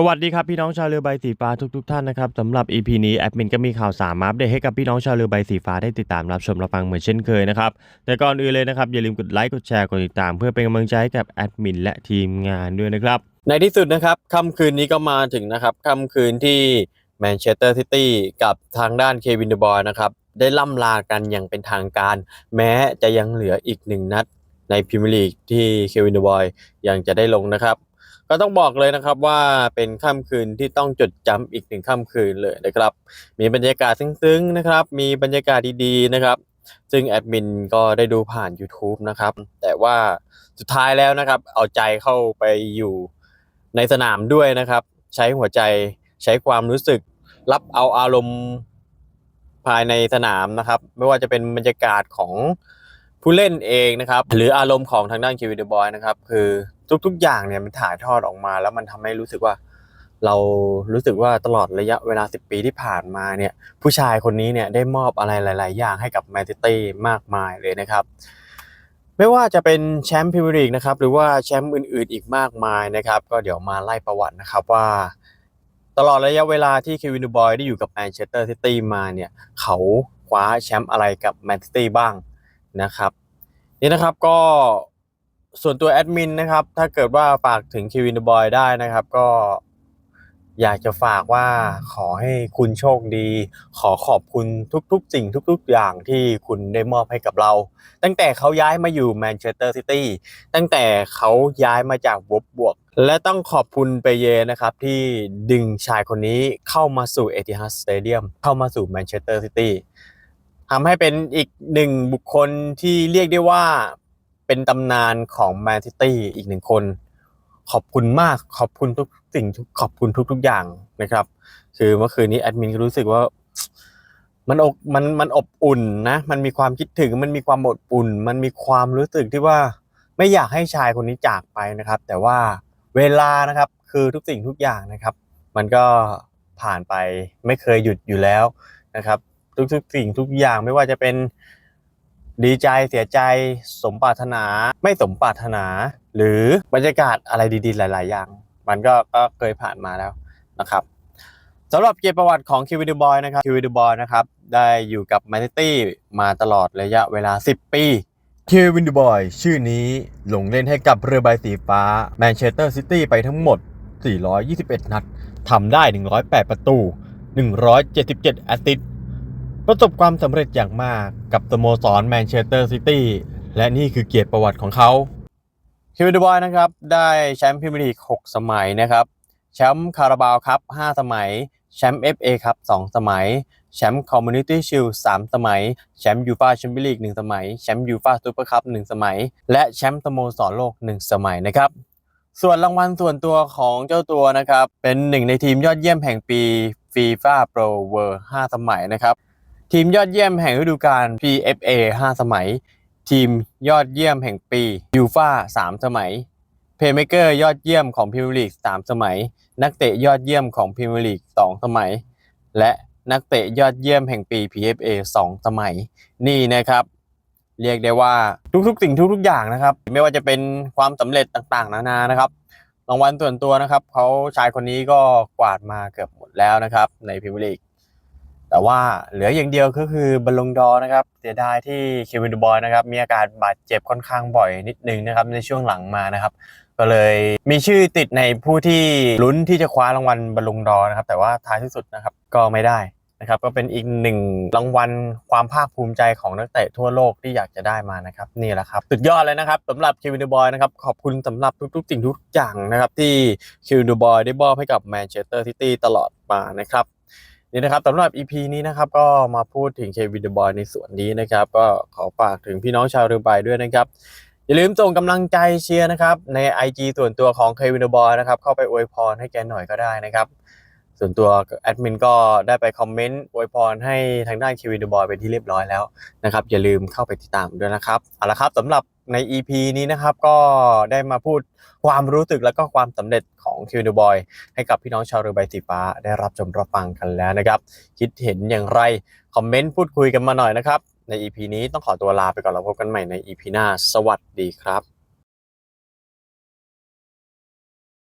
สวัสดีครับพี่น้องชาวเรือใบสีฟ้าทุกๆท่านนะครับสำหรับ EP นี้แอดมินก็มีข่าวสารมาอัปเดตให้กับพี่น้องชาวเรือใบสีฟ้าได้ติดตามรับชมรับฟังเหมือนเช่นเคยนะครับแต่ก่อนอื่นเลยนะครับอย่าลืมกดไลค์กดแชร์กดติดตาม เพื่อเป็นกำลังใจให้กับแอดมินและทีมงานด้วยนะครับในที่สุดนะครับค่ำคืนนี้ก็มาถึงนะครับค่ำคืนที่แมนเชสเตอร์ซิตี้กับทางด้านเควินเดบอยนะครับได้ล่ำลากันอย่างเป็นทางการ แม้จะยังเหลืออีกหนึ่งนัดในพรีเมียร์ลีกที่เควินเดบอยยังจะได้ลงนะครับ ก็ต้องบอกเลยนะครับว่าเป็นค่ำคืนที่ต้องจดจำอีกหนึ่งค่ำคืนเลยนะครับ มีบรรยากาศซึ้งๆนะครับ มีบรรยากาศดีๆนะครับ ซึ่งแอดมินก็ได้ดูผ่าน YouTube นะครับ แต่ว่าสุดท้ายแล้วนะครับ เอาใจเข้าไปอยู่ในสนามด้วยนะครับ ใช้หัวใจใช้ความรู้สึกรับเอาอารมณ์ภายในสนามนะครับ ไม่ว่าจะเป็นบรรยากาศของ ผู้เล่นเองนะครับ หรืออารมณ์ของทางด้านคิวเดบอยนะครับ คือทุกๆ อย่างเนี่ยมันถ่ายทอดออกมา แล้วมันทำให้รู้สึกว่า เรารู้สึกว่าตลอดระยะเวลา 10 ปีที่ผ่านมาเนี่ย ผู้ชายคนนี้เนี่ยได้มอบอะไรหลาย ๆ อย่างให้กับแมนซิตี้มากมายเลยนะครับ ไม่ว่าจะเป็นแชมป์พรีเมียร์ลีกนะครับ หรือว่าแชมป์อื่น ๆ อีกมากมายนะครับ ก็เดี๋ยวมาไล่ประวัตินะครับว่าตลอดระยะเวลาที่เควินดูบอยได้อยู่กับแมนเชสเตอร์ซิตี้มาเนี่ย เขาคว้าแชมป์อะไรกับแมนซิตี้บ้าง นะครับนี่นะครับก็ส่วนตัวแอดมินนะครับ ถ้าเกิดว่าฝากถึงเควินบอยได้นะครับ ก็อยากจะฝากว่าขอให้คุณโชคดี ขอขอบคุณทุกๆสิ่งทุก ๆ อย่างที่คุณได้มอบให้กับเรา ตั้งแต่เขาย้ายมาอยู่แมนเชสเตอร์ซิตี้ตั้งแต่เขาย้ายมาจากวบบวก และต้องขอบคุณเปเยนะครับ ที่ดึงชายคนนี้เข้ามาสู่เอติฮัดสเตเดียมเข้ามาสู่แมนเชสเตอร์ซิตี้ ทำให้เป็นอีกหนึ่งบุคคลที่เรียกได้ว่าเป็นตำนานของแมนซิตี้อีกหนึ่งคน ขอบคุณมากขอบคุณทุกสิ่งขอบคุณทุก ๆอย่างนะครับ คือเมื่อคืนนี้แอดมินก็รู้สึกว่ามันอกมันมันอบอุ่นนะ มันมีความคิดถึง มันมีความอบอุ่น มันมีความรู้สึกที่ว่าไม่อยากให้ชายคนนี้จากไปนะครับ แต่ว่าเวลานะครับคือทุกสิ่งทุกอย่างนะครับ มันก็ผ่านไปไม่เคยหยุดอยู่แล้วนะครับ ทุกๆสิ่งทุกอย่างไม่ว่าจะเป็นดีใจเสียใจสมปรารถนาไม่สมปรารถนา หรือบรรยากาศอะไรดีๆ หลาย ๆ อย่าง มันก็ก็เคยผ่านมาแล้วนะครับสำหรับเกียรติประวัติของคิว d ดบอยนะครับคิว d ดบอยนะครับได้อยู่กับแมนซิตี้มาตลอดระยะเวลา 10 ปีเควินดูบอยชื่อนี้ลงเล่นให้กับเรือใบสีฟ้าแมนเชสเตอร์ซิตี้ไปทั้งหมด 421 นัดทำได้ 108 ประตู 177 แอสซิสต์ ประสบความสำเร็จอย่างมากกับสโมสรแมนเชสเตอร์ซิตี้และนี่คือเกียรติประวัติของเขาคิว d ดบอยนะครับได้แชมป์พรีเมียร์ลีก 6 สมัยนะครับแชมป์คาราบาวครับ5สมัย แชมป์ FA ครับ2สมัย แชมป์คอมมูนิตี้ชิล3สมัย แชมป์ยูฟาแชมเปี้ยนลีก1สมัย แชมป์ยูฟาซูเปอร์คัพ1สมัย และแชมป์สโมสรโลก1สมัยนะครับส่วนรางวัลส่วนตัวของเจ้าตัวนะครับเป็นหนึ่งในทีมยอดเยี่ยมแห่งปี FIFA Pro World 5สมัยนะครับ ทีมยอดเยี่ยมแห่งฤดูกาล PFA 5 สมัย ทีมยอดเยี่ยมแห่งปียูฟา3สมัยเพย์เมเกอร์ยอดเยี่ยมของพรีเมียร์ลีก3สมัย นักเตะยอดเยี่ยมของพรีเมียร์ลีก2สมัย และนักเตะยอดเยี่ยมแห่งปี PFA 2 สมัย นี่นะครับ เรียกได้ว่าทุกๆ สิ่งทุกๆ อย่างนะครับ ไม่ว่าจะเป็นความสำเร็จต่างๆ นานานะครับรางวัลส่วนตัวนะครับเขาชายคนนี้ก็กวาดมาเกือบหมดแล้วนะครับ ในพรีเมียร์ลีก แต่ว่าเหลืออย่างเดียวก็คือบอลลงดอนะครับเสียดายที่เควินดูบอยนะครับมีอาการบาดเจ็บค่อนข้างบ่อยนิดนึงนะครับในช่วงหลังมานะครับ ก็เลยมีชื่อติดในผู้ที่ลุ้นที่จะคว้ารางวัลบอลลงดอนะครับ แต่ว่าท้ายที่สุดนะครับก็ไม่ได้นะครับก็เป็นอีกหนึ่งรางวัลความภาคภูมิใจของนักเตะทั่วโลกที่อยากจะได้มานะครับนี่แหละครับสุดยอดเลยนะครับสำหรับเควินดูบอยนะครับขอบคุณสำหรับทุกๆสิ่งทุกอย่างนะครับที่เควินดูบอยได้มอบให้กับแมนเชสเตอร์ซิตี้ตลอดมานะครับ นี่นะครับสำหรับ EP นี้นะครับก็มาพูดถึงเควินเดบอยในส่วนนี้นะครับ ก็ขอฝากถึงพี่น้องชาวเรือใบด้วยนะครับ อย่าลืมส่งกำลังใจเชียร์นะครับ ใน IG ส่วนตัวของเควินเดบอยนะครับ เข้าไปอวยพรให้แกหน่อยก็ได้นะครับ ส่วนตัวแอดมินก็ได้ไปคอมเมนต์อวยพรให้ทางด้านเควินเดบอยเป็นที่เรียบร้อยแล้วนะครับ อย่าลืมเข้าไปติดตามด้วยนะครับเอาละครับสำหรับ ใน EP นี้นะครับก็ได้มาพูดความรู้สึกและก็ความสำเร็จของคิวเดบอยให้กับพี่น้องชาวเรือใบสีฟ้าได้รับชมรับฟังกันแล้วนะครับ คิดเห็นอย่างไร คอมเมนต์พูดคุยกันมาหน่อยนะครับ ใน EP นี้ต้องขอตัวลาไปก่อนแล้วพบกันใหม่ใน EP หน้า สวัสดีครับ